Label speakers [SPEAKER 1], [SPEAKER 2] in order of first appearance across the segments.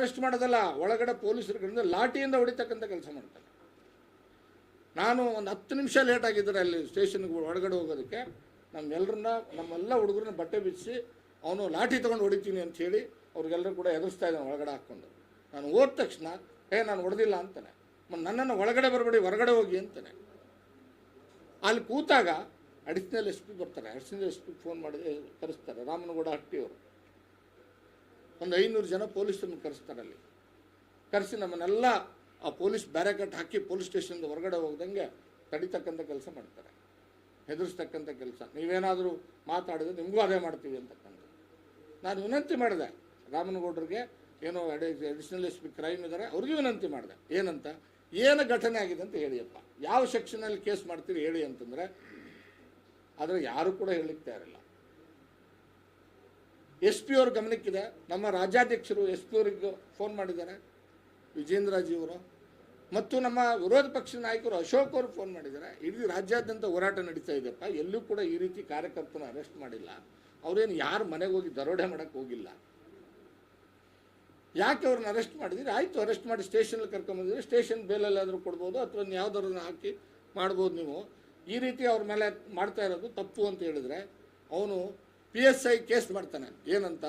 [SPEAKER 1] Arrest ಮಾಡೋದಲ್ಲ, ಒಳಗಡೆ ಪೊಲೀಸರುಗಳಿಂದ ಲಾಠಿಯಿಂದ ಹೊಡಿತಕ್ಕಂಥ ಕೆಲಸ ಮಾಡ್ತಾರೆ. ನಾನು ಒಂದು ಹತ್ತು ನಿಮಿಷ ಲೇಟ್ ಆಗಿದ್ದರೆ ಅಲ್ಲಿ ಸ್ಟೇಷನ್ಗೆ ಒಳಗಡೆ ಹೋಗೋದಕ್ಕೆ ನಮ್ಮೆಲ್ಲರನ್ನ ನಮ್ಮೆಲ್ಲ ಹುಡುಗರನ್ನ ಬಟ್ಟೆ ಬಿಚ್ಚಿ ಅವನು ಲಾಠಿ ತೊಗೊಂಡು ಹೊಡಿತೀನಿ ಅಂತ ಹೇಳಿ ಅವ್ರಿಗೆಲ್ಲರೂ ಕೂಡ ಎದುರಿಸ್ತಾ ಇದ್ದಾನೆ ಒಳಗಡೆ ಹಾಕ್ಕೊಂಡು. ನಾನು ಹೋದ ತಕ್ಷಣ, ಏ, ನಾನು ಹೊಡೆದಿಲ್ಲ ಅಂತಾನೆ. ಮತ್ತು ನನ್ನನ್ನು ಒಳಗಡೆ ಬರಬೇಡಿ, ಹೊರಗಡೆ ಹೋಗಿ ಅಂತಾನೆ. ಅಲ್ಲಿ ಕೂತಾಗ ಅಡಿಷನಲ್ ಎಸ್ ಬರ್ತಾರೆ. ಅಡಿಷನಲ್ ಎಸ್ ಪಿ ಫೋನ್ ಮಾಡಿ ಕರೆಸ್ತಾರೆ. ರಾಮನಗೌಡ ಹಟ್ಟಿಯವರು. ಒಂದು ಐನೂರು ಜನ ಪೊಲೀಸರನ್ನು ಕರೆಸ್ತಾರೆ ಅಲ್ಲಿ. ಕರೆಸಿ ನಮ್ಮನ್ನೆಲ್ಲ ಆ ಪೊಲೀಸ್ ಬ್ಯಾರಿಕೇಡ್ ಹಾಕಿ ಪೊಲೀಸ್ ಸ್ಟೇಷನ್ದು ಹೊರಗಡೆ ಹೋಗ್ದಂಗೆ ತಡಿತಕ್ಕಂಥ ಕೆಲಸ ಮಾಡ್ತಾರೆ. ಹೆದರ್ಸ್ತಕ್ಕಂಥ ಕೆಲಸ. ನೀವೇನಾದರೂ ಮಾತಾಡಿದ್ರೆ ನಿಮಗೂ ಅದೇ ಮಾಡ್ತೀವಿ ಅಂತಕ್ಕಂಥ ನಾನು ವಿನಂತಿ ಮಾಡಿದೆ. ರಾಮನಗೌಡರಿಗೆ ಏನೋ ಅಡಿಷನಲ್ ಎಸ್ ಪಿ ಕ್ರೈಮ್ ಇದ್ದಾರೆ ಅವ್ರಿಗೂ ವಿನಂತಿ ಮಾಡಿದೆ. ಏನಂತ? ಏನು ಘಟನೆ ಆಗಿದೆ ಅಂತ ಹೇಳಿಯಪ್ಪ. ಯಾವ ಸೆಕ್ಷನಲ್ಲಿ ಕೇಸ್ ಮಾಡ್ತೀರಿ ಹೇಳಿ ಅಂತಂದರೆ, ಆದರೆ ಯಾರು ಕೂಡ ಹೇಳಲಿಕ್ಕೆ ತಯಾರಿಲ್ಲ. ಎಸ್ ಪಿ ಅವ್ರ ಗಮನಕ್ಕಿದೆ. ನಮ್ಮ ರಾಜ್ಯಾಧ್ಯಕ್ಷರು ಎಸ್ ಪಿ ಅವರಿಗೆ ಫೋನ್ ಮಾಡಿದ್ದಾರೆ. ವಿಜೇಂದ್ರಜಿಯವರು ಮತ್ತು ನಮ್ಮ ವಿರೋಧ ಪಕ್ಷದ ನಾಯಕರು ಅಶೋಕ್ ಅವರು ಫೋನ್ ಮಾಡಿದ್ದಾರೆ. ಇಡೀ ರಾಜ್ಯಾದ್ಯಂತ ಹೋರಾಟ ನಡೀತಾ ಇದೆಯಪ್ಪ. ಎಲ್ಲೂ ಕೂಡ ಈ ರೀತಿ ಕಾರ್ಯಕರ್ತನ ಅರೆಸ್ಟ್ ಮಾಡಿಲ್ಲ. ಅವರೇನು ಯಾರು ಮನೆಗೆ ಹೋಗಿ ದರೋಡೆ ಮಾಡೋಕ್ಕೆ ಹೋಗಿಲ್ಲ. ಯಾಕೆ ಅವ್ರನ್ನ ಅರೆಸ್ಟ್ ಮಾಡಿದಿರಿ? ಆಯಿತು ಅರೆಸ್ಟ್ ಮಾಡಿ ಸ್ಟೇಷನಲ್ಲಿ ಕರ್ಕೊಂಬಂದಿದ್ರೆ ಸ್ಟೇಷನ್ ಬೇಲಲ್ಲಾದರೂ ಕೊಡ್ಬೋದು, ಅಥವಾ ಯಾವುದಾದ್ರು ಹಾಕಿ ಮಾಡ್ಬೋದು ನೀವು. ಈ ರೀತಿ ಅವ್ರ ಮೇಲೆ ಮಾಡ್ತಾ ಇರೋದು ತಪ್ಪು ಅಂತ ಹೇಳಿದ್ರೆ, ಅವನು ಪಿ ಎಸ್ ಐ ಕೇಸ್ ಮಾಡ್ತಾನೆ. ಏನಂತ?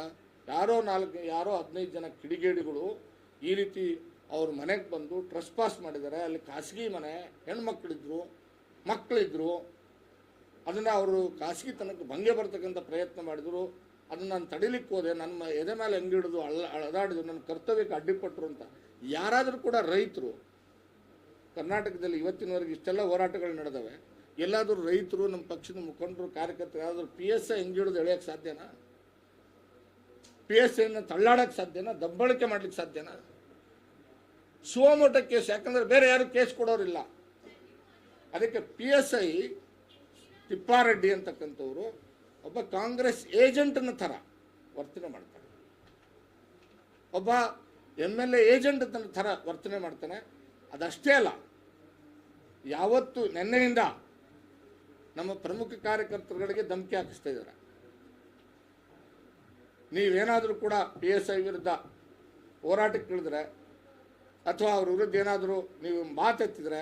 [SPEAKER 1] ಯಾರೋ ನಾಲ್ಕು, ಯಾರೋ ಹದಿನೈದು ಜನ ಕಿಡಿಗೇಡಿಗಳು ಈ ರೀತಿ ಅವ್ರ ಮನೆಗೆ ಬಂದು ಟ್ರಸ್ಟ್ ಪಾಸ್ ಮಾಡಿದ್ದಾರೆ. ಅಲ್ಲಿ ಖಾಸಗಿ ಮನೆ, ಹೆಣ್ಮಕ್ಳಿದ್ರು ಮಕ್ಕಳಿದ್ರು ಅದನ್ನು ಅವರು ಖಾಸಗಿತನಕ್ಕೆ ಭಂಗೆ ಬರ್ತಕ್ಕಂಥ ಪ್ರಯತ್ನ ಮಾಡಿದರು. ಅದನ್ನು ನಾನು ತಡಿಲಿಕ್ಕೆ ಹೋದೆ. ನನ್ನ ಎದೆ ಮೇಲೆ ಹೆಂಗಿಡಿದು ಅಳ, ಅಳದಾಡಿದ್ರು. ನನ್ನ ಕರ್ತವ್ಯಕ್ಕೆ ಅಡ್ಡಿಪಟ್ಟರು ಅಂತ. ಯಾರಾದರೂ ಕೂಡ ರೈತರು, ಕರ್ನಾಟಕದಲ್ಲಿ ಇವತ್ತಿನವರೆಗೆ ಇಷ್ಟೆಲ್ಲ ಹೋರಾಟಗಳು ನಡೆದವೆ. ಎಲ್ಲಾದರೂ ರೈತರು ನಮ್ಮ ಪಕ್ಷದ ಮುಖಂಡರು, ಕಾರ್ಯಕರ್ತರು ಯಾರಾದರೂ ಪಿ ಎಸ್ ಐ ಹಿಂಗಿಡೋದು ಎಳೆಯೋಕ್ಕೆ ಸಾಧ್ಯನಾ? ಪಿ ಎಸ್ ಐನ ತಳ್ಳಾಡೋಕ್ಕೆ ಸಾಧ್ಯನಾ? ದಬ್ಬಳಿಕೆ ಮಾಡ್ಲಿಕ್ಕೆ ಸಾಧ್ಯನಾ? ಸುವಮೋಟ ಕೇಸ್, ಯಾಕಂದ್ರೆ ಬೇರೆ ಯಾರು ಕೇಸ್ ಕೊಡೋರಿಲ್ಲ. ಅದಕ್ಕೆ ಪಿ ಎಸ್ ಐ ತಿಪ್ಪಾರೆಡ್ಡಿ ಅಂತಕ್ಕಂಥವ್ರು ಒಬ್ಬ ಕಾಂಗ್ರೆಸ್ ಏಜೆಂಟ್ನ ಥರ ವರ್ತನೆ ಮಾಡ್ತಾರೆ. ಒಬ್ಬ ಎಂ ಎಲ್ ಎ ಏಜೆಂಟ್ ಥರ ವರ್ತನೆ ಮಾಡ್ತಾನೆ. ಅದಷ್ಟೇ ಅಲ್ಲ, ಯಾವತ್ತು ನಿನ್ನೆಯಿಂದ ನಮ್ಮ ಪ್ರಮುಖ ಕಾರ್ಯಕರ್ತರುಗಳಿಗೆ ಧಮಕಿ ಹಾಕಿಸ್ತಾ ಇದ್ದಾರೆ. ನೀವೇನಾದರೂ ಕೂಡ ಪಿ ಎಸ್ ಐ ವಿರುದ್ಧ ಹೋರಾಟಕ್ಕೆ ಇಳಿದ್ರೆ ಅಥವಾ ಅವ್ರ ವಿರುದ್ಧ ಏನಾದರೂ ನೀವು ಮಾತೆತ್ತಿದ್ರೆ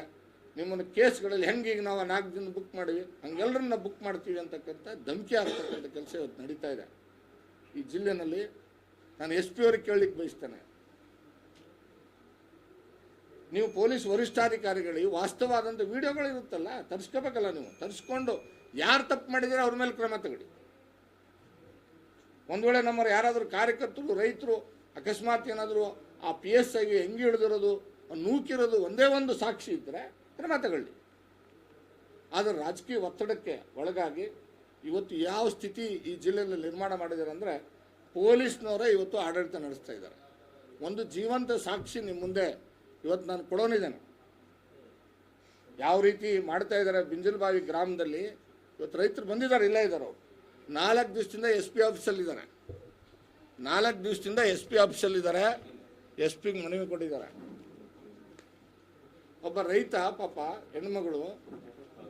[SPEAKER 1] ನಿಮ್ಮನ್ನು ಕೇಸ್ಗಳಲ್ಲಿ ಹೆಂಗೆ ಈಗ ನಾವು ನಾಲ್ಕು ದಿನ ಬುಕ್ ಮಾಡಿವಿ, ಹಂಗೆಲ್ಲರನ್ನ ಬುಕ್ ಮಾಡ್ತೀವಿ ಅಂತಕ್ಕಂಥ ಧಮಕಿ ಆಗ್ತಕ್ಕಂಥ ಕೆಲಸ ಇವತ್ತು ನಡೀತಾ ಇದೆ. ಈ ಜಿಲ್ಲೆನಲ್ಲಿ ನಾನು ಎಸ್ ಪಿ ಅವ್ರಿಗೆ ಕೇಳಲಿಕ್ಕೆ ಬಯಸ್ತೇನೆ. ನೀವು ಪೊಲೀಸ್ ವರಿಷ್ಠಾಧಿಕಾರಿಗಳಿಗೆ ವಾಸ್ತವವಾದಂಥ ವಿಡಿಯೋಗಳು ಇರುತ್ತಲ್ಲ, ತರಿಸ್ಕೋಬೇಕಲ್ಲ ನೀವು. ತರಿಸ್ಕೊಂಡು ಯಾರು ತಪ್ಪು ಮಾಡಿದರೆ ಅವ್ರ ಮೇಲೆ ಕ್ರಮ ತಗೊಳ್ಳಿ. ಒಂದು ವೇಳೆ ನಮ್ಮವ್ರು ಯಾರಾದರೂ ಕಾರ್ಯಕರ್ತರು, ರೈತರು ಅಕಸ್ಮಾತ್ ಏನಾದರೂ ಆ ಪಿ ಎಸ್ ಐಗೆ ಹೆಂಗೆ ಹಿಡಿದಿರೋದು ನೂಕಿರೋದು ಒಂದೇ ಒಂದು ಸಾಕ್ಷಿ ಇದ್ದರೆ ಕ್ರಮ ತಗೊಳ್ಳಿ. ಆದರೆ ರಾಜಕೀಯ ಒತ್ತಡಕ್ಕೆ ಒಳಗಾಗಿ ಇವತ್ತು ಯಾವ ಸ್ಥಿತಿ ಈ ಜಿಲ್ಲೆಯಲ್ಲಿ ನಿರ್ಮಾಣ ಮಾಡಿದ್ದಾರೆ ಅಂದರೆ ಪೊಲೀಸ್ನವರೇ ಇವತ್ತು ಆಡಳಿತ ನಡೆಸ್ತಾ ಇದ್ದಾರೆ. ಒಂದು ಜೀವಂತ ಸಾಕ್ಷಿ ನಿಮ್ಮ ಮುಂದೆ ಇವತ್ತು ನಾನು ಕೊಡೋನಿದ್ದೇನೆ ಯಾವ ರೀತಿ ಮಾಡ್ತಾ ಇದ್ದಾರೆ ಬಿಂಜಲ್ಬಾವಿ ಗ್ರಾಮದಲ್ಲಿ, ಇವತ್ತು ರೈತರು ಬಂದಿದ್ದಾರೆ, ಇಲ್ಲ ಇದ್ದಾರೆ ಅವರು. ನಾಲ್ಕು ದಿವಸದಿಂದ ಎಸ್ ಪಿ ಆಫೀಸಲ್ಲಿದ್ದಾರೆ ನಾಲ್ಕು ದಿವಸದಿಂದ ಎಸ್ ಪಿ ಆಫೀಸಲ್ಲಿದ್ದಾರೆ ಎಸ್ ಪಿಗೆ ಮನವಿ ಕೊಟ್ಟಿದ್ದಾರೆ. ಒಬ್ಬ ರೈತ, ಪಾಪ, ಹೆಣ್ಮಗಳು,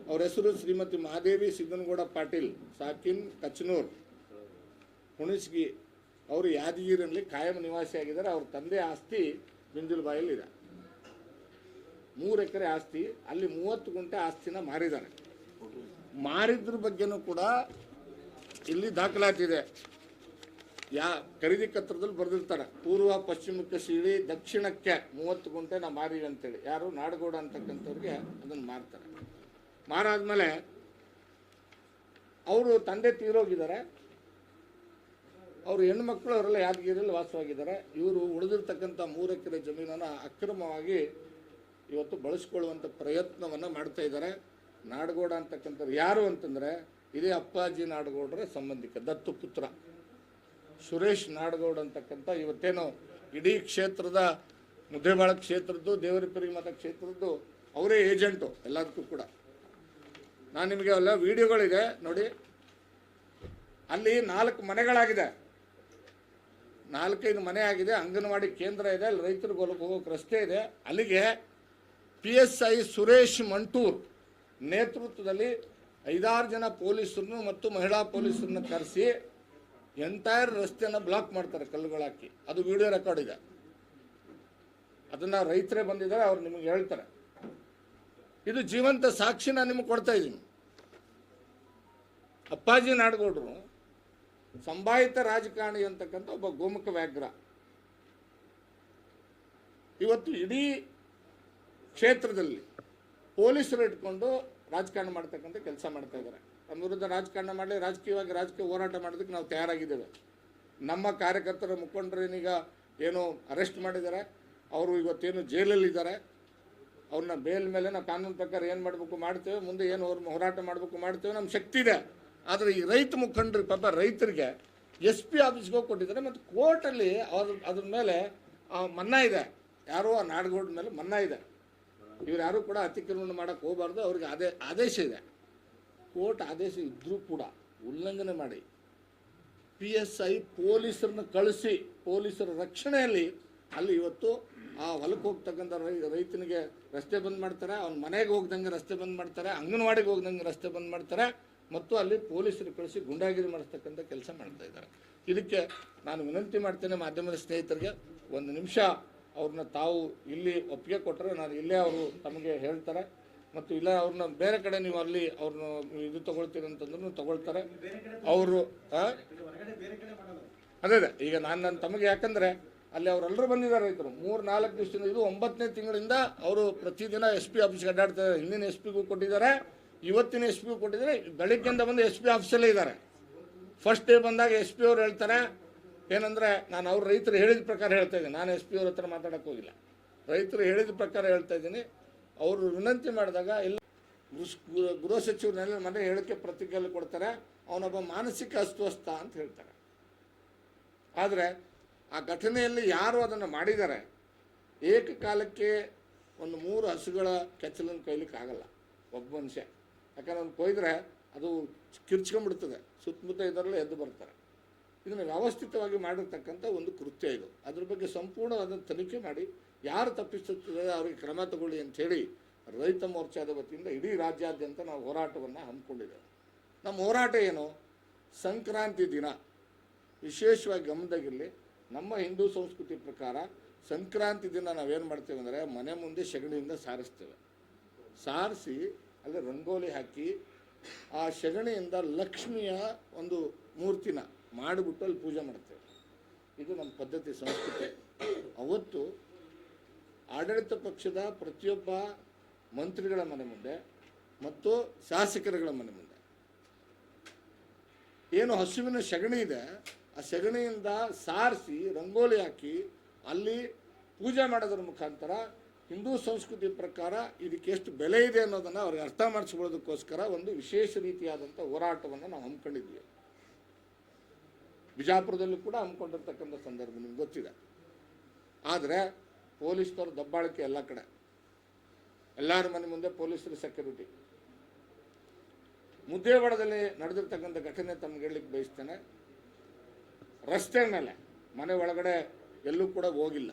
[SPEAKER 1] ಅವ್ರ ಹೆಸರು ಶ್ರೀಮತಿ ಮಹಾದೇವಿ ಸಿದ್ದನಗೌಡ ಪಾಟೀಲ್, ಸಾಕಿನ್, ಕಚ್ನೂರ್, ಹುಣಸ್ಗಿ. ಅವರು ಯಾದಗಿರಿನಲ್ಲಿ ಕಾಯಂ ನಿವಾಸಿಯಾಗಿದ್ದಾರೆ. ಅವ್ರ ತಂದೆ ಆಸ್ತಿ ಬಿಂಜಲ್ಬಾಯಲ್ಲಿದೆ ಮೂರು ಎಕರೆ ಆಸ್ತಿ, ಅಲ್ಲಿ ಮೂವತ್ತು ಗುಂಟೆ ಆಸ್ತಿನ ಮಾರಿದ್ದಾರೆ ಮಾರಿದ್ರ ಬಗ್ಗೆನೂ ಕೂಡ ಇಲ್ಲಿ ದಾಖಲಾತಿದೆ ಯಾ, ಖರೀದಿ ಕತ್ರದಲ್ಲಿ ಬರೆದಿರ್ತಾರೆ. ಪೂರ್ವ, ಪಶ್ಚಿಮಕ್ಕೆ ಸೀಳಿ, ದಕ್ಷಿಣಕ್ಕೆ ಮೂವತ್ತು ಗುಂಟೆ ನಾ ಮಾರಿವಿ ಅಂತೇಳಿ. ಯಾರು? ನಾಡಗೌಡ ಅಂತಕ್ಕಂಥವ್ರಿಗೆ ಅದನ್ನು ಮಾರ್ತಾರೆ. ಮಾರಾದ್ಮೇಲೆ ಅವರು ತಂದೆ ತೀರೋಗಿದ್ದಾರೆ. ಅವರು ಹೆಣ್ಮಕ್ಳು ಅವರೆಲ್ಲ ಯಾದಗಿರಿಯಲ್ಲಿ ವಾಸವಾಗಿದ್ದಾರೆ. ಇವರು ಉಳಿದಿರ್ತಕ್ಕಂಥ ಮೂರು ಎಕರೆ ಜಮೀನನ್ನು ಅಕ್ರಮವಾಗಿ ಇವತ್ತು ಬಳಸ್ಕೊಳ್ಳುವಂಥ ಪ್ರಯತ್ನವನ್ನು ಮಾಡ್ತಾ ಇದ್ದಾರೆ. ನಾಡಗೌಡ ಅಂತಕ್ಕಂಥವ್ರು ಯಾರು ಅಂತಂದರೆ ಇದೇ ಅಪ್ಪಾಜಿ ನಾಡಗೌಡರ ಸಂಬಂಧಿಕ ದತ್ತು ಪುತ್ರ. ಸುರೇಶ್ ನಾಡಗೌಡ ಅಂತಕ್ಕಂಥ ಇವತ್ತೇನು ಇಡೀ ಕ್ಷೇತ್ರದ ಮುದ್ದೇಬಾಳ ಕ್ಷೇತ್ರದ್ದು ದೇವರಿಪುರಿ ಮತ ಕ್ಷೇತ್ರದ್ದು ಅವರೇ ಏಜೆಂಟು ಎಲ್ಲದಕ್ಕೂ ಕೂಡ. ನಾನು ನಿಮಗೆ ಅವೆಲ್ಲ ವಿಡಿಯೋಗಳಿದೆ, ನೋಡಿ. ಅಲ್ಲಿ ನಾಲ್ಕು ಮನೆಗಳಾಗಿದೆ. ನಾಲ್ಕೈದು ಮನೆ ಆಗಿದೆ, ಅಂಗನವಾಡಿ ಕೇಂದ್ರ ಇದೆ, ಅಲ್ಲಿ ರೈತರು ಹೊಲಕ್ಕೆ ಹೋಗೋಕೆ ರಸ್ತೆ ಇದೆ. ಅಲ್ಲಿಗೆ P S I Suresh Mantur ನೇತೃತ್ವದಲ್ಲಿ ಐದಾರು ಜನ ಪೊಲೀಸರನ್ನು ಮತ್ತು ಮಹಿಳಾ ಪೊಲೀಸರನ್ನ ಕರೆಸಿ ಎಂಟೈರ್ ರಸ್ತೆಯನ್ನು ಬ್ಲಾಕ್ ಮಾಡ್ತಾರೆ ಕಲ್ಲುಗಳಾಕಿ ಅದು ವಿಡಿಯೋ ರೆಕಾರ್ಡ್ ಇದೆ ಅದನ್ನ ರೈತರೇ ಬಂದಿದ್ದಾರೆ, ಅವ್ರು ನಿಮಗೆ ಹೇಳ್ತಾರೆ. ಇದು ಜೀವಂತ ಸಾಕ್ಷಿ ನಾನು ನಿಮಗೆ ಕೊಡ್ತಾ ಇದ್ದೀನಿ. ಅಪ್ಪಾಜಿ ನಾಡಗೌಡರು ಸಂಭಾಯಿತ ರಾಜಕಾರಣಿ ಅಂತಕ್ಕಂಥ ಒಬ್ಬ ಗೋಮುಖ ವ್ಯಾಘ್ರ. ಇವತ್ತು ಇಡೀ ಕ್ಷೇತ್ರದಲ್ಲಿ ಪೊಲೀಸರು ಇಟ್ಕೊಂಡು ರಾಜಕಾರಣ ಮಾಡ್ತಕ್ಕಂಥ ಕೆಲಸ ಮಾಡ್ತಾ ಇದ್ದಾರೆ. ನಮ್ಮ ವಿರುದ್ಧ ರಾಜಕಾರಣ ಮಾಡಲಿ, ರಾಜಕೀಯವಾಗಿ ರಾಜಕೀಯ ಹೋರಾಟ ಮಾಡೋದಕ್ಕೆ ನಾವು ತಯಾರಾಗಿದ್ದೇವೆ. ನಮ್ಮ ಕಾರ್ಯಕರ್ತರ ಮುಖಂಡರೇನೀಗ ಏನು ಅರೆಸ್ಟ್ ಮಾಡಿದ್ದಾರೆ, ಅವರು ಇವತ್ತೇನು ಜೈಲಲ್ಲಿದ್ದಾರೆ, ಅವ್ರನ್ನ ಬೇಲ್ ಮೇಲೆ ನಾವು ಕಾನೂನು ಪ್ರಕಾರ ಏನು ಮಾಡಬೇಕು ಮಾಡ್ತೇವೆ, ಮುಂದೆ ಏನು ಹೋರಾಟ ಮಾಡಬೇಕು ಮಾಡ್ತೇವೆ ನಮ್ಮ ಶಕ್ತಿ ಇದೆ. ಆದರೆ ಈ ರೈತ ಮುಖಂಡರು ಪಾಪ ರೈತರಿಗೆ ಎಸ್ ಪಿ ಆಫೀಸ್ಗೆ ಹೋಗಿ ಕೊಟ್ಟಿದ್ದಾರೆ ಮತ್ತು ಕೋರ್ಟಲ್ಲಿ ಅದ್ರ ಅದ್ರ ಮೇಲೆ ಮನ್ನಾ ಇದೆ. ಯಾರೋ ಆ ನಾಡಗೌಡ ಮೇಲೆ ಮನ್ನಾ ಇದೆ. ಇವ್ರು ಯಾರು ಕೂಡ ಅತಿಕ್ರಮಣ ಮಾಡೋಕ್ಕೆ ಹೋಗಬಾರ್ದು, ಅವ್ರಿಗೆ ಅದೇ ಆದೇಶ ಇದೆ. ಕೋರ್ಟ್ ಆದೇಶ ಇದ್ದರೂ ಕೂಡ ಉಲ್ಲಂಘನೆ ಮಾಡಿ ಪಿ ಎಸ್ ಐ ಪೊಲೀಸರನ್ನ ಕಳಿಸಿ, ಪೊಲೀಸರ ರಕ್ಷಣೆಯಲ್ಲಿ ಅಲ್ಲಿ ಇವತ್ತು ಆ ಹೊಲಕ್ಕೆ ಹೋಗ್ತಕ್ಕಂಥ ರೈತನಿಗೆ ರಸ್ತೆ ಬಂದ್ ಮಾಡ್ತಾರೆ, ಅವ್ನ ಮನೆಗೆ ಹೋಗ್ದಂಗೆ ರಸ್ತೆ ಬಂದ್ ಮಾಡ್ತಾರೆ, ಅಂಗನವಾಡಿಗೆ ಹೋಗ್ದಂಗೆ ರಸ್ತೆ ಬಂದ್ ಮಾಡ್ತಾರೆ, ಮತ್ತು ಅಲ್ಲಿ ಪೊಲೀಸರು ಕಳಿಸಿ ಗುಂಡಾಗಿರಿ ಮಾಡಿಸ್ತಕ್ಕಂಥ ಕೆಲಸ ಮಾಡ್ತಾ ಇದ್ದಾರೆ. ಇದಕ್ಕೆ ನಾನು ವಿನಂತಿ ಮಾಡ್ತೇನೆ ಮಾಧ್ಯಮದ ಸ್ನೇಹಿತರಿಗೆ, ಒಂದು ನಿಮಿಷ ಅವ್ರನ್ನ ತಾವು ಇಲ್ಲಿ ಒಪ್ಪಿಗೆ ಕೊಟ್ಟರೆ ನಾನು ಇಲ್ಲೇ ಅವರು ತಮಗೆ ಹೇಳ್ತಾರೆ. ಮತ್ತು ಇಲ್ಲ, ಅವ್ರನ್ನ ಬೇರೆ ಕಡೆ ನೀವು ಅಲ್ಲಿ ಅವ್ರನ್ನ ಇದು ತಗೊಳ್ತೀರಿ ಅಂತಂದ್ರೂ ತಗೊಳ್ತಾರೆ. ಅವರು ಅದೇ ಅದೇ. ಈಗ ನಾನು ನನ್ನ ತಮಗೆ ಯಾಕಂದ್ರೆ ಅಲ್ಲಿ ಅವರೆಲ್ಲರೂ ಬಂದಿದ್ದಾರೆ ರೈತರು. ಮೂರು, ನಾಲ್ಕು ದಿವಸದಿಂದ ಇದು ಒಂಬತ್ತನೇ ತಿಂಗಳಿಂದ ಅವರು ಪ್ರತಿದಿನ ಎಸ್ ಪಿ ಆಫೀಸ್ಗೆ ಅಡ್ಡಾಡ್ತಾರೆ ಹಿಂದಿನ ಎಸ್ ಪಿಗೂ ಕೊಟ್ಟಿದ್ದಾರೆ, ಇವತ್ತಿನ ಎಸ್ ಪಿಗೂ ಕೊಟ್ಟಿದ್ದಾರೆ. ಬೆಳಿಗ್ಗೆಯಿಂದ ಬಂದು ಎಸ್ ಪಿ ಆಫೀಸಲ್ಲೇ ಇದ್ದಾರೆ. ಫಸ್ಟ್ ಡೇ ಬಂದಾಗ ಎಸ್ ಪಿ ಅವ್ರು ಹೇಳ್ತಾರೆ ಏನಂದರೆ ನಾನು ಅವ್ರ ರೈತರು ಹೇಳಿದ ಪ್ರಕಾರ ಹೇಳ್ತಾ ಇದ್ದೀನಿ. ನಾನು ಎಸ್ ಪಿ ಅವ್ರ ಹತ್ರ ಮಾತಾಡಕ್ಕೆ ಹೋಗಿಲ್ಲ. ರೈತರು ಹೇಳಿದ ಪ್ರಕಾರ ಹೇಳ್ತಾ ಇದ್ದೀನಿ. ಅವರು ವಿನಂತಿ ಮಾಡಿದಾಗ ಇಲ್ಲ ಗೃಹ- ಗೃಹ- ಸಚಿವರನ್ನೆಲ್ಲ ಮನೆ ಹೇಳಿಕೆ ಪ್ರತಿಕ್ರಿಯೆ ಕೊಡ್ತಾರೆ. ಅವನೊಬ್ಬ ಮಾನಸಿಕ ಅಸ್ವಸ್ಥ ಅಂತ ಹೇಳ್ತಾರೆ. ಆದರೆ ಆ ಘಟನೆಯಲ್ಲಿ ಯಾರು ಅದನ್ನು ಮಾಡಿದ್ದಾರೆ? ಏಕಕಾಲಕ್ಕೆ ಒಂದು ಮೂರು ಹಸುಗಳ ಕೆಚ್ಚಲನ್ನು ಕೊಯ್ಲಿಕ್ಕೆ ಆಗಲ್ಲ. ಒಬ್ಬ ಮನುಷ್ಯ. ಯಾಕಂದ್ರೆ ಅವ್ನು ಕೊಯ್ದರೆ ಅದು ಕಿರ್ಚ್ಕೊಂಡ್ಬಿಡ್ತದೆ. ಸುತ್ತಮುತ್ತ ಇದರಲ್ಲೇ ಎದ್ದು ಬರ್ತಾರೆ. ಇದನ್ನು ವ್ಯವಸ್ಥಿತವಾಗಿ ಮಾಡಿರ್ತಕ್ಕಂಥ ಒಂದು ಕೃತ್ಯ ಇದು. ಅದ್ರ ಬಗ್ಗೆ ಸಂಪೂರ್ಣವಾದ ತನಿಖೆ ಮಾಡಿ, ಯಾರು ತಪ್ಪಿಸುತ್ತಿದ್ದಾರೆ ಅವರಿಗೆ ಕ್ರಮ ತಗೊಳ್ಳಿ ಅಂಥೇಳಿ ರೈತ ಮೋರ್ಚಾದ ವತಿಯಿಂದ ಇಡೀ ರಾಜ್ಯಾದ್ಯಂತ ನಾವು ಹೋರಾಟವನ್ನು ಹಮ್ಮಿಕೊಂಡಿದ್ದೇವೆ. ನಮ್ಮ ಹೋರಾಟ ಏನು? ಸಂಕ್ರಾಂತಿ ದಿನ. ವಿಶೇಷವಾಗಿ ಗಮನದಾಗಿರಲಿ, ನಮ್ಮ ಹಿಂದೂ ಸಂಸ್ಕೃತಿ ಪ್ರಕಾರ ಸಂಕ್ರಾಂತಿ ದಿನ ನಾವೇನು ಮಾಡ್ತೇವೆ ಅಂದರೆ ಮನೆ ಮುಂದೆ ಸೆಗಣಿಯಿಂದ ಸಾರಿಸ್ತೇವೆ. ಸಾರಿಸಿ ಅಲ್ಲಿ ರಂಗೋಲಿ ಹಾಕಿ, ಆ ಸೆಗಣಿಯಿಂದ ಲಕ್ಷ್ಮಿಯ ಒಂದು ಮೂರ್ತಿನ ಮಾಡಿಬಿಟ್ಟು ಅಲ್ಲಿ ಪೂಜೆ ಮಾಡ್ತೇವೆ. ಇದು ನಮ್ಮ ಪದ್ಧತಿ, ಸಂಸ್ಕೃತಿ. ಅವತ್ತು ಆಡಳಿತ ಪಕ್ಷದ ಪ್ರತಿಯೊಬ್ಬ ಮಂತ್ರಿಗಳ ಮನೆ ಮುಂದೆ ಮತ್ತು ಶಾಸಕರುಗಳ ಮನೆ ಮುಂದೆ. ಏನು ಹಸುವಿನ ಸಗಣಿ ಇದೆ, ಆ ಸಗಣಿಯಿಂದ ಸಾರಿಸಿ ರಂಗೋಲಿ ಹಾಕಿ ಅಲ್ಲಿ ಪೂಜೆ ಮಾಡೋದ್ರ ಮುಖಾಂತರ ಹಿಂದೂ ಸಂಸ್ಕೃತಿ ಪ್ರಕಾರ ಇದಕ್ಕೆ ಎಷ್ಟು ಬೆಲೆ ಇದೆ ಅನ್ನೋದನ್ನು ಅವ್ರಿಗೆ ಅರ್ಥ ಮಾಡಿಸ್ಕೊಳ್ಳೋದಕ್ಕೋಸ್ಕರ ಒಂದು ವಿಶೇಷ ರೀತಿಯಾದಂಥ ಹೋರಾಟವನ್ನು ನಾವು ಹಮ್ಮಿಕೊಂಡಿದ್ವಿ ಬಿಜಾಪುರದಲ್ಲೂ ಕೂಡ ಹಮ್ಮಿಕೊಂಡಿರ್ತಕ್ಕಂಥ ಸಂದರ್ಭ ನಿಮ್ಗೆ ಗೊತ್ತಿದೆ. ಆದರೆ ಪೊಲೀಸ್ನವ್ರ ದಬ್ಬಾಳಿಕೆ ಎಲ್ಲ ಕಡೆ. ಎಲ್ಲರ ಮನೆ ಮುಂದೆ ಪೊಲೀಸರು ಸೆಕ್ಯೂರಿಟಿ ಮುದ್ದೇವಾಡದಲ್ಲಿ ನಡೆದಿರ್ತಕ್ಕಂಥ ಘಟನೆ ತಮ್ಗೆ ಹೇಳಲಿಕ್ಕೆ ಬಯಸ್ತೇನೆ. ರಸ್ತೆ ಮೇಲೆ, ಮನೆ ಒಳಗಡೆ ಎಲ್ಲೂ ಕೂಡ ಹೋಗಿಲ್ಲ.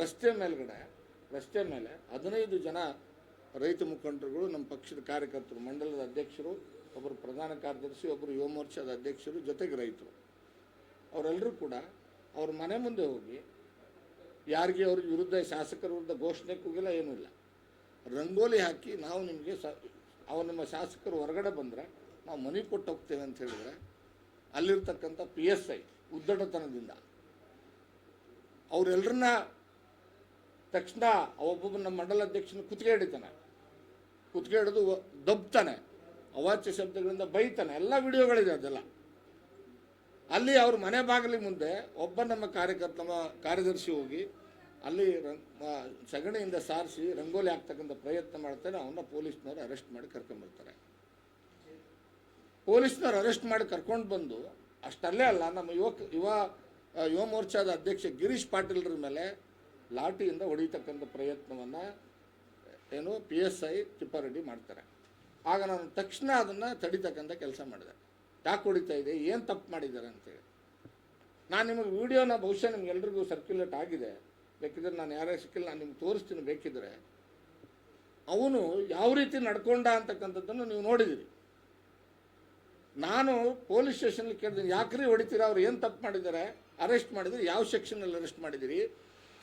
[SPEAKER 1] ರಸ್ತೆ ಮೇಲ್ಗಡೆ, ರಸ್ತೆ ಮೇಲೆ ಹದಿನೈದು ಜನ ರೈತ ಮುಖಂಡರುಗಳು, ನಮ್ಮ ಪಕ್ಷದ ಕಾರ್ಯಕರ್ತರು, ಮಂಡಲದ ಅಧ್ಯಕ್ಷರು, ಒಬ್ಬರು ಪ್ರಧಾನ ಕಾರ್ಯದರ್ಶಿ, ಒಬ್ಬರು ಯುವ ಮೋರ್ಚಾದ ಅಧ್ಯಕ್ಷರು, ಜೊತೆಗೆ ರೈತರು. ಅವರೆಲ್ಲರೂ ಕೂಡ ಅವ್ರ ಮನೆ ಮುಂದೆ ಹೋಗಿ, ಯಾರಿಗೆ ಅವ್ರ ವಿರುದ್ಧ, ಶಾಸಕರ ವಿರುದ್ಧ ಘೋಷಣೆ ಕೂಗಿಲ್ಲ, ಏನೂ ಇಲ್ಲ. ರಂಗೋಲಿ ಹಾಕಿ ನಾವು ನಿಮಗೆ ಸ, ಅವ್ರು ನಮ್ಮ ಶಾಸಕರು ಹೊರಗಡೆ ಬಂದರೆ ನಾವು ಮನೆ ಕೊಟ್ಟು ಹೋಗ್ತೇವೆ ಅಂತ ಹೇಳಿದ್ರೆ, ಅಲ್ಲಿರ್ತಕ್ಕಂಥ ಪಿ ಎಸ್ ಐ ಉದ್ದಟತನದಿಂದ ಅವರೆಲ್ಲರನ್ನ ತಕ್ಷಣ ಒಬ್ಬೊಬ್ಬ ನಮ್ಮ ಮಂಡಲ ಅಧ್ಯಕ್ಷನ ಕುತ್ತಿಗೆ ಹಿಡಿತಾನೆ. ಕುತ್ತಿಗೆ ಹಿಡಿದು ದಬ್ತಾನೆ. ಅವಾಚ್ಯ ಶಬ್ದಗಳಿಂದ ಬೈತಾನೆ. ಎಲ್ಲ ವಿಡಿಯೋಗಳಿದೆ ಅದೆಲ್ಲ. ಅಲ್ಲಿ ಅವ್ರ ಮನೆ ಬಾಗಿಲಿ ಮುಂದೆ ಒಬ್ಬ ನಮ್ಮ ಕಾರ್ಯಕರ್ತ ಕಾರ್ಯದರ್ಶಿ ಹೋಗಿ ಅಲ್ಲಿ ಸಗಣಿಯಿಂದ ಸಾರಿಸಿ ರಂಗೋಲಿ ಹಾಕ್ತಕ್ಕಂಥ ಪ್ರಯತ್ನ ಮಾಡ್ತಾರೆ ಅವನ್ನ ಪೊಲೀಸ್ನವ್ರು ಅರೆಸ್ಟ್ ಮಾಡಿ ಕರ್ಕೊಂಡ್ಬರ್ತಾರೆ. ಪೊಲೀಸ್ನವ್ರು ಅರೆಸ್ಟ್ ಮಾಡಿ ಕರ್ಕೊಂಡು ಬಂದು ಅಷ್ಟಲ್ಲೇ ಅಲ್ಲ, ನಮ್ಮ ಯುವಕ, ಯುವ ಯುವ ಮೋರ್ಚಾದ ಅಧ್ಯಕ್ಷ ಗಿರೀಶ್ ಪಾಟೀಲ್ರ ಮೇಲೆ ಲಾಠಿಯಿಂದ ಹೊಡಿತಕ್ಕಂಥ ಪ್ರಯತ್ನವನ್ನು ಏನು ಪಿ ಎಸ್ ಐ ತಿಪ್ಪಾರೆಡ್ಡಿ ಮಾಡ್ತಾರೆ. ಆಗ ನಾನು ತಕ್ಷಣ ಅದನ್ನು ತಡಿತಕ್ಕಂಥ ಕೆಲಸ ಮಾಡಿದೆ. ಯಾಕೆ ಹೊಡಿತಾ ಇದೆ, ಏನು ತಪ್ಪು ಮಾಡಿದ್ದಾರೆ ಅಂತೇಳಿ. ನಾನು ನಿಮಗೆ ವೀಡಿಯೋನ ಬಹುಶಃ ನಿಮ್ಗೆಲ್ರಿಗೂ ಸರ್ಕ್ಯುಲೇಟ್ ಆಗಿದೆ. ಬೇಕಿದ್ರೆ ನಾನು ಯಾರೇ ಸಿಕ್ಕಿಲ್ಲ, ನಾನು ನಿಮ್ಗೆ ತೋರಿಸ್ತೀನಿ ಬೇಕಿದ್ರೆ. ಅವನು ಯಾವ ರೀತಿ ನಡ್ಕೊಂಡ ಅಂತಕ್ಕಂಥದ್ದನ್ನು ನೀವು ನೋಡಿದಿರಿ. ನಾನು ಪೊಲೀಸ್ ಸ್ಟೇಷನಲ್ಲಿ ಕೇಳಿದ್ದೀನಿ, ಯಾಕ್ರಿ ಹೊಡಿತೀರಾ? ಅವ್ರು ಏನು ತಪ್ಪು ಮಾಡಿದ್ದಾರೆ? ಅರೆಸ್ಟ್ ಮಾಡಿದಿರಿ, ಯಾವ ಸೆಕ್ಷನಲ್ಲಿ ಅರೆಸ್ಟ್ ಮಾಡಿದಿರಿ?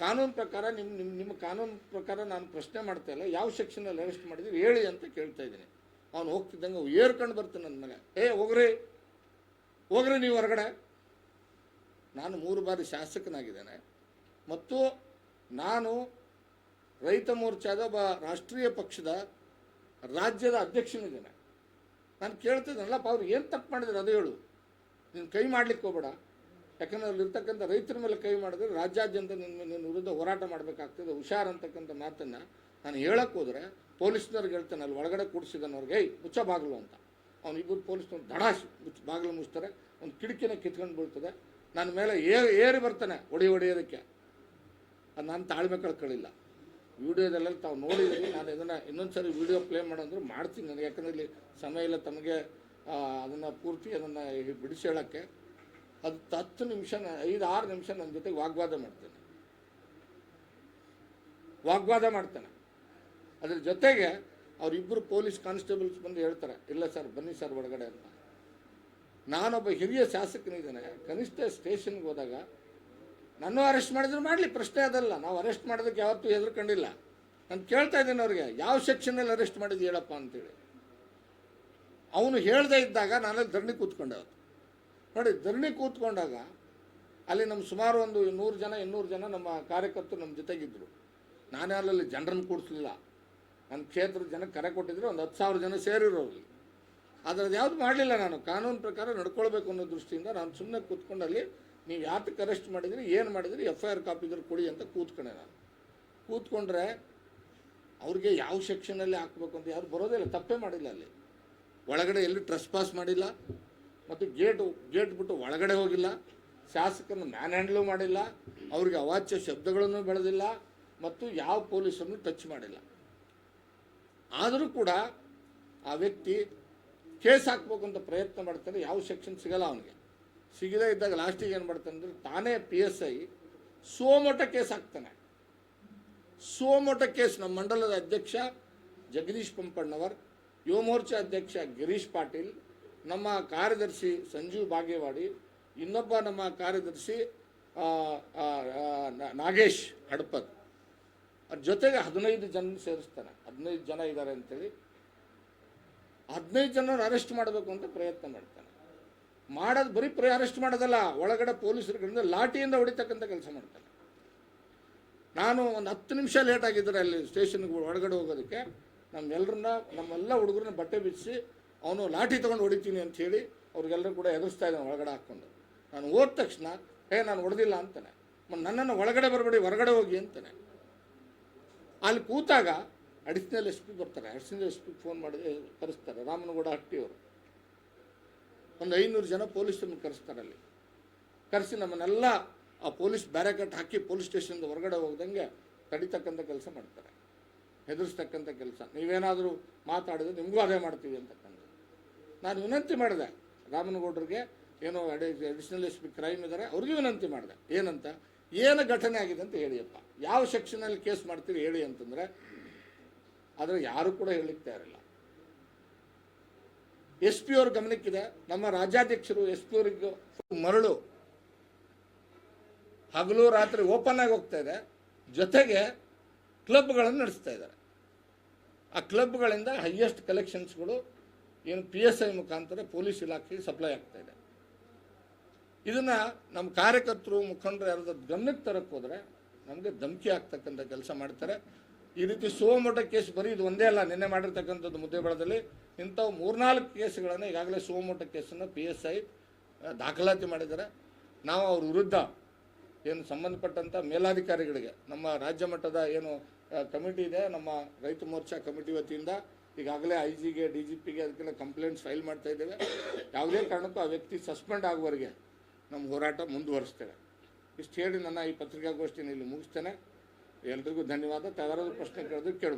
[SPEAKER 1] ಕಾನೂನು ಪ್ರಕಾರ ನಿಮ್ಮ ನಿಮ್ಮ ನಿಮ್ಮ ಕಾನೂನು ಪ್ರಕಾರ ನಾನು ಪ್ರಶ್ನೆ ಮಾಡ್ತಾ ಇಲ್ಲ, ಯಾವ ಸೆಕ್ಷನಲ್ಲಿ ಅರೆಸ್ಟ್ ಮಾಡಿದಿರಿ? ಹೇಳಿ ಅಂತ ಕೇಳ್ತಾ ಇದ್ದೀನಿ. ಅವನು ಹೋಗ್ತಿದ್ದಂಗೆ ಏರ್ಕೊಂಡು ಬರ್ತಾನೆ ನನ್ನ ಮೇಲೆ ಏ, ಹೋಗ್ರಿ. ಹೋಗ್ರಿ ನೀವು ಹೊರಗಡೆ. ನಾನು ಮೂರು ಬಾರಿ ಶಾಸಕನಾಗಿದ್ದೇನೆ. ಮತ್ತು ನಾನು ರೈತ ಮೋರ್ಚಾದ ಒಬ್ಬ ರಾಷ್ಟ್ರೀಯ ಪಕ್ಷದ ರಾಜ್ಯದ ಅಧ್ಯಕ್ಷನಿದ್ದೇನೆ. ನಾನು ಕೇಳ್ತಿದ್ದೆನಲ್ಲಪ್ಪ, ಅವ್ರು ಏನು ತಪ್ಪು ಮಾಡಿದ್ರು ಅದು ಹೇಳು. ನೀನು ಕೈ ಮಾಡ್ಲಿಕ್ಕೆ ಹೋಗ್ಬೇಡ. ಯಾಕಂದ್ರೆ ಅಲ್ಲಿರ್ತಕ್ಕಂಥ ರೈತರ ಮೇಲೆ ಕೈ ಮಾಡಿದ್ರೆ ರಾಜ್ಯಾದ್ಯಂತ ನಿನ್ನ ನಿನ್ನ ವಿರುದ್ಧ ಹೋರಾಟ ಮಾಡಬೇಕಾಗ್ತದೆ ಹುಷಾರ್ ಅಂತಕ್ಕಂಥ ಮಾತನ್ನು ನಾನು ಹೇಳಕ್ಕೆ ಹೋದರೆ ಪೊಲೀಸ್ನವ್ರಿಗೆ ಹೇಳ್ತಾನೆ, ಅಲ್ಲಿ ಒಳಗಡೆ ಕೂಡಿಸಿದನವ್ರಿಗೆ, ಏಯ್ ಮುಚ್ಚ ಬಾಗಿಲು ಅಂತ. ಅವ್ನು ಇಬ್ಬರು ಪೊಲೀಸ್ನವ್ರು ದಡಾಶ್ ಮುಚ್ಚ ಬಾಗಿಲು ಮುಚ್ತಾರೆ. ಒಂದು ಕಿಟಕಿನ ಕಿತ್ಕೊಂಡು ಬೀಳ್ತದೆ. ನನ್ನ ಮೇಲೆ ಏರಿ ಏರಿ ಬರ್ತಾನೆ ಹೊಡಿ ಹೊಡೆಯೋದಕ್ಕೆ ಅದು ನಾನು ತಾಳ್ಮೆ ಕಳ್ಕೊಳ್ಳಿಲ್ಲ. ವೀಡಿಯೋದಲ್ಲೆಲ್ಲ ತಾವು ನೋಡಿದ್ದೀನಿ ನಾನು ಇದನ್ನು ಇನ್ನೊಂದು ಸರಿ ವಿಡಿಯೋ ಪ್ಲೇ ಮಾಡೋಂದ್ರೆ ಮಾಡ್ತೀನಿ ನನಗೆ ಯಾಕಂದರೆ ಇಲ್ಲಿ ಸಮಯ ಇಲ್ಲ. ತಮಗೆ ಅದನ್ನು ಪೂರ್ತಿ ಅದನ್ನು ಬಿಡಿಸಿ ಹೇಳೋಕ್ಕೆ. ಅದು ಹತ್ತು ನಿಮಿಷ, ಐದು, ಆರು ನಿಮಿಷ ನನ್ನ ಜೊತೆಗೆ ವಾಗ್ವಾದ ಮಾಡ್ತೇನೆ. ವಾಗ್ವಾದ ಮಾಡ್ತಾನೆ. ಅದ್ರ ಜೊತೆಗೆ ಅವರಿಬ್ಬರು ಪೊಲೀಸ್ ಕಾನ್ಸ್ಟೇಬಲ್ಸ್ ಬಂದು ಹೇಳ್ತಾರೆ, ಇಲ್ಲ ಸರ್, ಬನ್ನಿ ಸರ್ ಒಳಗಡೆ ಅಂತ. ನಾನೊಬ್ಬ ಹಿರಿಯ ಶಾಸಕನಿದ್ದೇನೆ, ಕನಿಷ್ಠ ಸ್ಟೇಷನ್ಗೆ ಹೋದಾಗ ನಾನು ಅರೆಸ್ಟ್ ಮಾಡಿದ್ರು ಮಾಡಲಿ, ಪ್ರಶ್ನೆ ಅದಲ್ಲ. ನಾವು ಅರೆಸ್ಟ್ ಮಾಡೋದಕ್ಕೆ ಯಾವತ್ತೂ ಹೆದರ್ಕೊಂಡಿಲ್ಲ. ನಾನು ಕೇಳ್ತಾ ಇದ್ದೇನೆ ಅವ್ರಿಗೆ, ಯಾವ ಸೆಕ್ಷನಲ್ಲಿ ಅರೆಸ್ಟ್ ಮಾಡಿದ್ದು ಹೇಳಪ್ಪ ಅಂತೇಳಿ. ಅವನು ಹೇಳದೇ ಇದ್ದಾಗ ನಾನಲ್ಲಿ ಧರಣಿ ಕೂತ್ಕೊಂಡೆ ಅವತ್ತು. ನೋಡಿ, ಧರಣಿ ಕೂತ್ಕೊಂಡಾಗ ಅಲ್ಲಿ ನಮ್ಮ ಸುಮಾರು ಒಂದು ನೂರು ಜನ, ಇನ್ನೂರು ಜನ ನಮ್ಮ ಕಾರ್ಯಕರ್ತರು ನಮ್ಮ ಜೊತೆಗಿದ್ದರು ನಾನೇ ಅಲ್ಲಲ್ಲಿ ಜನರನ್ನು ಕೂಡಿಸ್ಲಿಲ್ಲ ನನ್ನ ಕ್ಷೇತ್ರದ ಜನಕ್ಕೆ ಕರೆ ಕೊಟ್ಟಿದ್ರೆ ಒಂದು ಹತ್ತು ಸಾವಿರ ಜನ ಸೇರಿರೋರು. ಅದ್ರದ್ದು ಯಾವುದು ಮಾಡಲಿಲ್ಲ ನಾನು. ಕಾನೂನು ಪ್ರಕಾರ ನಡ್ಕೊಳ್ಬೇಕು ಅನ್ನೋ ದೃಷ್ಟಿಯಿಂದ ನಾನು ಸುಮ್ಮನೆ ಕೂತ್ಕೊಂಡಲ್ಲಿ ನೀವು ಯಾತಕ್ಕೆ ಅರೆಸ್ಟ್ ಮಾಡಿದ್ರಿ, ಏನು ಮಾಡಿದ್ರಿ ಎಫ್ ಐ ಆರ್ ಕಾಪಿ ಇದ್ರೆ ಕೊಡಿ ಅಂತ ಕೂತ್ಕೊಂಡೆ ನಾನು. ಕೂತ್ಕೊಂಡ್ರೆ ಅವ್ರಿಗೆ ಯಾವ ಸೆಕ್ಷನಲ್ಲಿ ಹಾಕ್ಬೇಕು ಅಂತ ಯಾರು ಬರೋದಿಲ್ಲ ತಪ್ಪೇ ಮಾಡಿಲ್ಲ ಅಲ್ಲಿ. ಒಳಗಡೆ ಎಲ್ಲೂ ಟ್ರೆಸ್ ಪಾಸ್ ಮಾಡಿಲ್ಲ, ಮತ್ತು ಗೇಟು, ಗೇಟ್ ಬಿಟ್ಟು ಒಳಗಡೆ ಹೋಗಿಲ್ಲ, ಶಾಸಕರನ್ನು ಮ್ಯಾನ್ ಹ್ಯಾಂಡ್ಲು ಮಾಡಿಲ್ಲ, ಅವ್ರಿಗೆ ಅವಾಚ್ಯ ಶಬ್ದಗಳನ್ನು ಬೆಳೆದಿಲ್ಲ, ಮತ್ತು ಯಾವ ಪೊಲೀಸನ್ನು ಟಚ್ ಮಾಡಿಲ್ಲ. ಆದರೂ ಕೂಡ ಆ ವ್ಯಕ್ತಿ ಕೇಸ್ ಹಾಕ್ಬೇಕು ಅಂತ ಪ್ರಯತ್ನ ಮಾಡ್ತಾನೆ ಯಾವ ಸೆಕ್ಷನ್ ಸಿಗಲ್ಲ ಅವನಿಗೆ. ಸಿಗದೇ ಇದ್ದಾಗ ಲಾಸ್ಟಿಗೆ ಏನು ಮಾಡ್ತಾನೆ ಅಂದರೆ ತಾನೇ P S I suo motu case ಹಾಕ್ತಾನೆ. ಸೋಮೋಟ ಕೇಸ್ ನಮ್ಮ ಮಂಡಲದ ಅಧ್ಯಕ್ಷ ಜಗದೀಶ್ ಪಂಪಣ್ಣವರ್ ಯುವ ಮೋರ್ಚಾ ಅಧ್ಯಕ್ಷ ಗಿರೀಶ್ ಪಾಟೀಲ್, ನಮ್ಮ ಕಾರ್ಯದರ್ಶಿ ಸಂಜೀವ್ ಬಾಗೇವಾಡಿ, ಇನ್ನೊಬ್ಬ ನಮ್ಮ ಕಾರ್ಯದರ್ಶಿ ನಾಗೇಶ್ ಹಡಪದ್. ಅದ್ರ ಜೊತೆಗೆ ಹದಿನೈದು ಜನ ಸೇರಿಸ್ತಾನೆ ಹದಿನೈದು ಜನ ಇದ್ದಾರೆ ಅಂತೇಳಿ. ಹದಿನೈದು ಜನರು ಅರೆಸ್ಟ್ ಮಾಡಬೇಕು ಅಂತ ಪ್ರಯತ್ನ ಮಾಡ್ತಾನೆ ಮಾಡೋದು ಬರೀ ಪ್ರೇ ಅರೆಸ್ಟ್ ಮಾಡೋದಲ್ಲ, ಒಳಗಡೆ ಪೊಲೀಸರುಗಳಿಂದ ಲಾಠಿಯಿಂದ ಹೊಡಿತಕ್ಕಂಥ ಕೆಲಸ ಮಾಡ್ತಾನೆ ನಾನು ಒಂದು ಹತ್ತು ನಿಮಿಷ ಲೇಟ್ ಆಗಿದ್ದರೆ ಅಲ್ಲಿ ಸ್ಟೇಷನ್ಗೆ ಒಳಗಡೆ ಹೋಗೋದಕ್ಕೆ. ನಮ್ಮೆಲ್ಲರನ್ನ ನಮ್ಮೆಲ್ಲ ಹುಡುಗರನ್ನ ಬಟ್ಟೆ ಬಿಡಿಸಿ ಅವನು ಲಾಠಿ ತೊಗೊಂಡು ಹೊಡಿತೀನಿ ಅಂತ ಹೇಳಿ ಅವ್ರಿಗೆಲ್ಲರೂ ಕೂಡ ಎದುರಿಸ್ತಾ ಇದ್ದಾನೆ ಒಳಗಡೆ ಹಾಕ್ಕೊಂಡು. ನಾನು ಹೋದ ತಕ್ಷಣ, ಏ, ನಾನು ಹೊಡೆದಿಲ್ಲ ಅಂತಾನೆ. ನನ್ನನ್ನು ಒಳಗಡೆ ಬರಬೇಡಿ, ಹೊರಗಡೆ ಹೋಗಿ ಅಂತಾನೆ. ಅಲ್ಲಿ ಕೂತಾಗ ಅಡಿಷನಲ್ ಎಸ್ ಪಿ ಬರ್ತಾರೆ. ಅಡಿಷನಲ್ ಎಸ್ ಪಿ ಫೋನ್ ಮಾಡಿ ಕರೆಸ್ತಾರೆ. ರಾಮನಗೌಡ ಹಟ್ಟಿಯವರು. ಒಂದು ಐನೂರು ಜನ ಪೊಲೀಸರನ್ನು ಕರೆಸ್ತಾರೆ ಅಲ್ಲಿ. ಕರೆಸಿ ನಮ್ಮನ್ನೆಲ್ಲ ಆ ಪೊಲೀಸ್ ಬ್ಯಾರಕಟ್ ಹಾಕಿ ಪೊಲೀಸ್ ಸ್ಟೇಷನ್ದ ಹೊರಗಡೆ ಹೋಗ್ದಂಗೆ ತಡಿತಕ್ಕಂಥ ಕೆಲಸ ಮಾಡ್ತಾರೆ. ಹೆದರ್ಸ್ತಕ್ಕಂಥ ಕೆಲಸ. ನೀವೇನಾದರೂ ಮಾತಾಡಿದ್ರೆ ನಿಮಗೂ ಅದೇ ಮಾಡ್ತೀವಿ ಅಂತಕ್ಕಂಥ ನಾನು ವಿನಂತಿ ಮಾಡಿದೆ. ರಾಮನಗೌಡರಿಗೆ ಏನೋ ಅಡಿ, ಅಡಿಷನಲ್ ಎಸ್ ಪಿ ಕ್ರೈಮ್ ಇದ್ದಾರೆ ಅವ್ರಿಗೂ ವಿನಂತಿ ಮಾಡಿದೆ. ಏನಂತ? ಏನು ಘಟನೆ ಆಗಿದೆ ಅಂತ ಹೇಳಿಯಪ್ಪ. ಯಾವ ಸೆಕ್ಷನಲ್ಲಿ ಕೇಸ್ ಮಾಡ್ತೀರಿ ಹೇಳಿ ಅಂತಂದರೆ, ಆದರೆ ಯಾರು ಕೂಡ ಹೇಳಲಿಕ್ಕೆ ತಯಾರಿಲ್ಲ. ಎಸ್ ಪಿ ಅವ್ರ ಗಮನಕ್ಕಿದೆ. ನಮ್ಮ ರಾಜ್ಯಾಧ್ಯಕ್ಷರು, ಎಸ್ ಪಿ ಅವ್ರಿಗೆ ಮರಳು. ಹಗಲು ರಾತ್ರಿ ಓಪನ್ ಆಗಿ ಹೋಗ್ತಾ ಇದೆ. ಜೊತೆಗೆ ಕ್ಲಬ್ಗಳನ್ನು ನಡೆಸ್ತಾ ಇದ್ದಾರೆ. ಆ ಕ್ಲಬ್ಗಳಿಂದ ಹೈಯೆಸ್ಟ್ ಕಲೆಕ್ಷನ್ಸ್ಗಳು ಏನು ಪಿ ಎಸ್ ಐ ಮುಖಾಂತರ ಪೊಲೀಸ್ ಇಲಾಖೆಗೆ ಸಪ್ಲೈ ಆಗ್ತಾ ಇದೆ. ಇದನ್ನು ನಮ್ಮ ಕಾರ್ಯಕರ್ತರು, ಮುಖಂಡರು ಯಾರಾದ್ರೂ ಗಮನಕ್ಕೆ ತರಕ್ಕೆ ಹೋದರೆ ನಮಗೆ ಧಮಕಿ ಆಗ್ತಕ್ಕಂಥ ಕೆಲಸ ಮಾಡ್ತಾರೆ. ಈ ರೀತಿ ಸೋಮೋಟ ಕೇಸ್ ಬರೀ ಇದು ಒಂದೇ ಅಲ್ಲ, ನಿನ್ನೆ ಮಾಡಿರ್ತಕ್ಕಂಥದ್ದು ಮುದ್ದೆಬಳದಲ್ಲಿ ಇಂಥವು ಮೂರ್ನಾಲ್ಕು ಕೇಸ್ಗಳನ್ನು ಈಗಾಗಲೇ ಸೋಮೋಟ ಕೇಸನ್ನು ಪಿ ಎಸ್ ಐ ದಾಖಲಾತಿ ಮಾಡಿದ್ದಾರೆ. ನಾವು ಅವ್ರ ವಿರುದ್ಧ ಏನು ಸಂಬಂಧಪಟ್ಟಂಥ ಮೇಲಾಧಿಕಾರಿಗಳಿಗೆ, ನಮ್ಮ ರಾಜ್ಯ ಮಟ್ಟದ ಏನು ಕಮಿಟಿ ಇದೆ, ನಮ್ಮ ರೈತ ಮೋರ್ಚಾ ಕಮಿಟಿ ವತಿಯಿಂದ ಈಗಾಗಲೇ ಐ ಜಿಗೆ ಡಿ ಜಿ ಪಿಗೆ ಅದಕ್ಕೆಲ್ಲ ಕಂಪ್ಲೇಂಟ್ಸ್ ಫೈಲ್ ಮಾಡ್ತಾ ಇದ್ದೇವೆ. ಯಾವುದೇ ಕಾರಣಕ್ಕೂ ಆ ವ್ಯಕ್ತಿ ಸಸ್ಪೆಂಡ್ ಆಗುವವರೆಗೆ ನಮ್ಮ ಹೋರಾಟ ಮುಂದುವರಿಸ್ತೇವೆ. ಇಷ್ಟು ಹೇಳಿ ನನ್ನ ಈ ಪತ್ರಿಕಾಗೋಷ್ಠಿನ ಇಲ್ಲಿ ಮುಗಿಸ್ತೇನೆ. ಎಲ್ರಿಗೂ ಧನ್ಯವಾದ. ತಾವ್ಯಾರಾದ್ರೂ ಪ್ರಶ್ನೆ ಕೇಳಿದ್ರು ಕೇಳ್ಬೋದು.